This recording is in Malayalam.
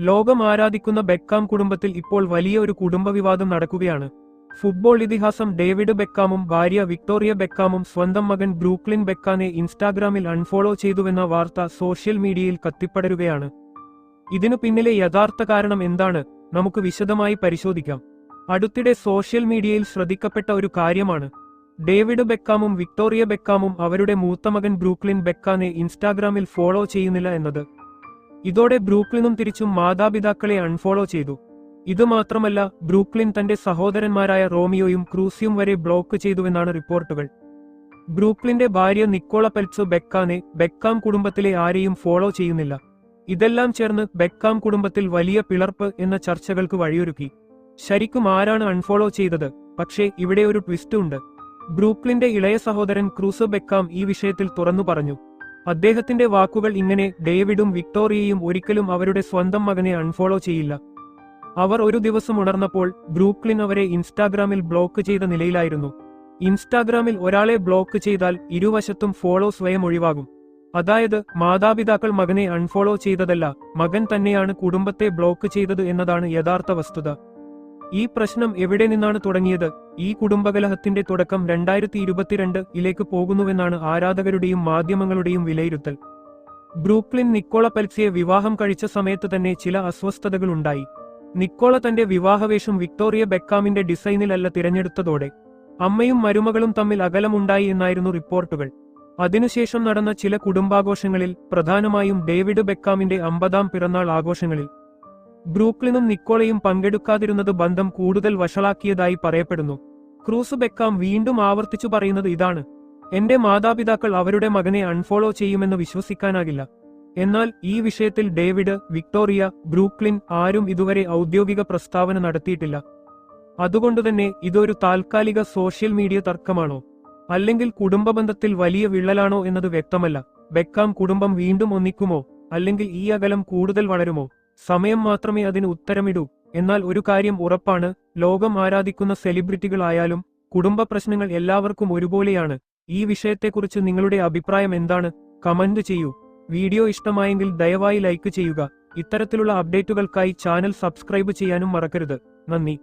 ലോകം ആരാധിക്കുന്ന ബെക്കാം കുടുംബത്തിൽ ഇപ്പോൾ വലിയ ഒരു കുടുംബവിവാദം നടക്കുകയാണ്. ഫുട്ബോൾ ഇതിഹാസം ഡേവിഡ് ബെക്കാമും ഭാര്യ വിക്ടോറിയ ബെക്കാമും സ്വന്തം മകൻ ബ്രൂക്ലിൻ ബെക്കാനെ ഇൻസ്റ്റാഗ്രാമിൽ അൺഫോളോ ചെയ്തുവെന്ന വാർത്ത സോഷ്യൽ മീഡിയയിൽ കത്തിപ്പടരുകയാണ്. ഇതിനു പിന്നിലെ യഥാർത്ഥ കാരണം എന്താണ്? നമുക്ക് വിശദമായി പരിശോധിക്കാം. അടുത്തിടെ സോഷ്യൽ മീഡിയയിൽ ശ്രദ്ധിക്കപ്പെട്ട ഒരു കാര്യമാണ്. ഡേവിഡ് ബെക്കാമും വിക്ടോറിയ ബെക്കാമും അവരുടെ മൂത്തമകൻ ബ്രൂക്ലിൻ ബെക്കാനെ ഇൻസ്റ്റാഗ്രാമിൽ ഫോളോ ചെയ്യുന്നില്ല എന്നത്. ഇതോടെ ബ്രൂക്ലിനും തിരിച്ചും മാതാപിതാക്കളെ അൺഫോളോ ചെയ്തു. ഇതുമാത്രമല്ല ബ്രൂക്ലിൻ തന്റെ സഹോദരന്മാരായ റോമിയോയും ക്രൂസിയും വരെ ബ്ലോക്ക് ചെയ്തുവെന്നാണ് റിപ്പോർട്ടുകൾ. ബ്രൂക്ലിന്റെ ഭാര്യ നിക്കോള പെൽസോ ബെക്കാനെ ബെക്കാം കുടുംബത്തിലെ ആരെയും ഫോളോ ചെയ്യുന്നില്ല. ഇതെല്ലാം ചേർന്ന് ബെക്കാം കുടുംബത്തിൽ വലിയ പിളർപ്പ് എന്ന ചർച്ചകൾക്ക് വഴിയൊരുക്കി. ശരിക്കും ആരാണ് അൺഫോളോ ചെയ്തത്? പക്ഷേ ഇവിടെ ഒരു ട്വിസ്റ്റ് ഉണ്ട്. ബ്രൂക്ലിന്റെ ഇളയ സഹോദരൻ ക്രൂസോ ബെക്കാം ഈ വിഷയത്തിൽ തുറന്നു പറഞ്ഞു. അദ്ദേഹത്തിന്റെ വാക്കുകൾ ഇങ്ങനെ ഡേവിഡും വിക്ടോറിയയും ഒരിക്കലും അവരുടെ സ്വന്തം മകനെ അൺഫോളോ ചെയ്യില്ല. അവർ ഒരു ദിവസം ഉണർന്നപ്പോൾ ബ്രൂക്ലിൻ അവരെ ഇൻസ്റ്റാഗ്രാമിൽ ബ്ലോക്ക് ചെയ്ത നിലയിലായിരുന്നു. ഇൻസ്റ്റാഗ്രാമിൽ ഒരാളെ ബ്ലോക്ക് ചെയ്താൽ ഇരുവശത്തും ഫോളോ സ്വയം ഒഴിവാകും. അതായത് മാതാപിതാക്കൾ മകനെ അൺഫോളോ ചെയ്തതല്ല മകൻ തന്നെയാണ് കുടുംബത്തെ ബ്ലോക്ക് ചെയ്തത് എന്നതാണ് യഥാർത്ഥ വസ്തുത. ഈ പ്രശ്നം എവിടെ നിന്നാണ് തുടങ്ങിയത്? ഈ കുടുംബകലഹത്തിന്റെ തുടക്കം രണ്ടായിരത്തി ഇരുപത്തിരണ്ട് ഇലേക്ക് പോകുന്നുവെന്നാണ് ആരാധകരുടെയും മാധ്യമങ്ങളുടെയും വിലയിരുത്തൽ. ബ്രൂക്ലിൻ നിക്കോള പെൽസിയെ വിവാഹം കഴിച്ച സമയത്ത് തന്നെ ചില അസ്വസ്ഥതകളുണ്ടായി. നിക്കോള തന്റെ വിവാഹവേഷം വിക്ടോറിയ ബെക്കാമിന്റെ ഡിസൈനിലല്ല തിരഞ്ഞെടുത്തതോടെ. അമ്മയും മരുമകളും തമ്മിൽ അകലമുണ്ടായി എന്നായിരുന്നു റിപ്പോർട്ടുകൾ. അതിനുശേഷം നടന്ന ചില കുടുംബാഘോഷങ്ങളിൽ പ്രധാനമായും ഡേവിഡ് ബെക്കാമിന്റെ അമ്പതാം പിറന്നാൾ ആഘോഷങ്ങളിൽ. ബ്രൂക്ലിനും നിക്കോളയും പങ്കെടുക്കാതിരുന്നത് ബന്ധം കൂടുതൽ വഷളാക്കിയതായി പറയപ്പെടുന്നു. ക്രൂസ് ബെക്കാം വീണ്ടും ആവർത്തിച്ചു പറയുന്നത് ഇതാണ്. എന്റെ മാതാപിതാക്കൾ അവരുടെ മകനെ അൺഫോളോ ചെയ്യുമെന്ന് വിശ്വസിക്കാനാകില്ല. എന്നാൽ ഈ വിഷയത്തിൽ ഡേവിഡ് വിക്ടോറിയ ബ്രൂക്ലിൻ ആരും ഇതുവരെ ഔദ്യോഗിക പ്രസ്താവന നടത്തിയിട്ടില്ല. അതുകൊണ്ടുതന്നെ ഇതൊരു താൽക്കാലിക സോഷ്യൽ മീഡിയ തർക്കമാണോ? അല്ലെങ്കിൽ കുടുംബ ബന്ധത്തിൽ വലിയ വിള്ളലാണോ എന്നത് വ്യക്തമല്ല. ബെക്കാം കുടുംബം വീണ്ടും ഒന്നിക്കുമോ? അല്ലെങ്കിൽ ഈ അകലം കൂടുതൽ വളരുമോ? സമയം മാത്രമേ അതിന് ഉത്തരമിടൂ. എന്നാൽ ഒരു കാര്യം ഉറപ്പാണ് ലോകം ആരാധിക്കുന്ന സെലിബ്രിറ്റികളായാലും കുടുംബ പ്രശ്നങ്ങൾ എല്ലാവർക്കും ഒരുപോലെയാണ്. ഈ വിഷയത്തെക്കുറിച്ച് നിങ്ങളുടെ അഭിപ്രായം എന്താണ്? കമന്റ് ചെയ്യൂ. വീഡിയോ ഇഷ്ടമായെങ്കിൽ ദയവായി ലൈക്ക് ചെയ്യുക. ഇത്തരത്തിലുള്ള അപ്ഡേറ്റുകൾക്കായി ചാനൽ സബ്സ്ക്രൈബ് ചെയ്യാനും മറക്കരുത്. നന്ദി.